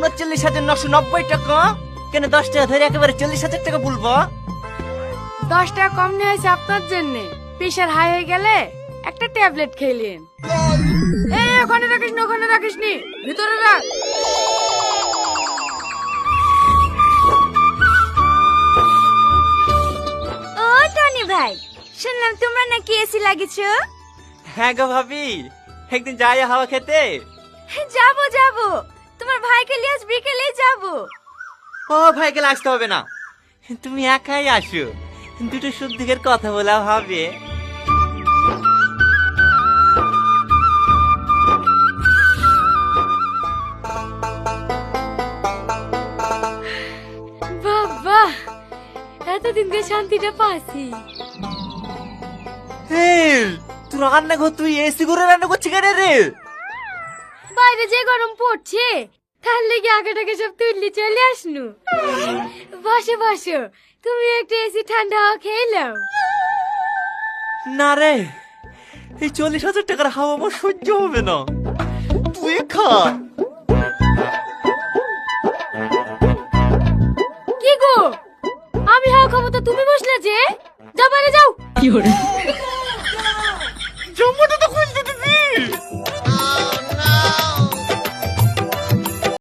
উনচল্লিশ হাজার নশো নব্বই টাকা? কেন দশ টাকা ধরে একেবারে চল্লিশ হাজার টাকা বলব? দশ টাকা কম নিয়ে হয়েছে আপনার জন্য। প্রেশার হাই হয়ে গেলে একটা ট্যাবলেট খেলেন এই ওখানে রাখিস নি ওখানে রাখিস নি। ভিতরে রাখ। ও টনি ভাই শুনলাম তোমরা নাকি এসি লাগিয়েছো? হ্যাঁ গো ভাবি একদিন যাই হাওয়া খেতে। যাব যাব। তোমার ভাইকে নিয়ে আজ বিকেলে যাব। ও ভাই গেলে আসতে হবে না। তুমি একাই আসো। দুটো শুদ্ধিকের কথা বলা হবে। বাবা এতদিন ধরে শান্তিটা পাচ্ছি তুই রান্না কর তুই এসি করে রান্না করছি কেন রে? বাইরে যে গরম পড়ছে তার লেগে আগে টাকে সব তুললি চলে আসনু। বসো বসো। তুমি একটু এসি ঠান্ডা হাওয়া খেয়ে নাও। না রে এই চল্লিশ হাজার টাকার হাওয়া আমার সহ্য হবে না। তুই খা। কি গো? আমি হাওয়া খাব তো তুমি বসলে যে? যাও বাইরে যাও।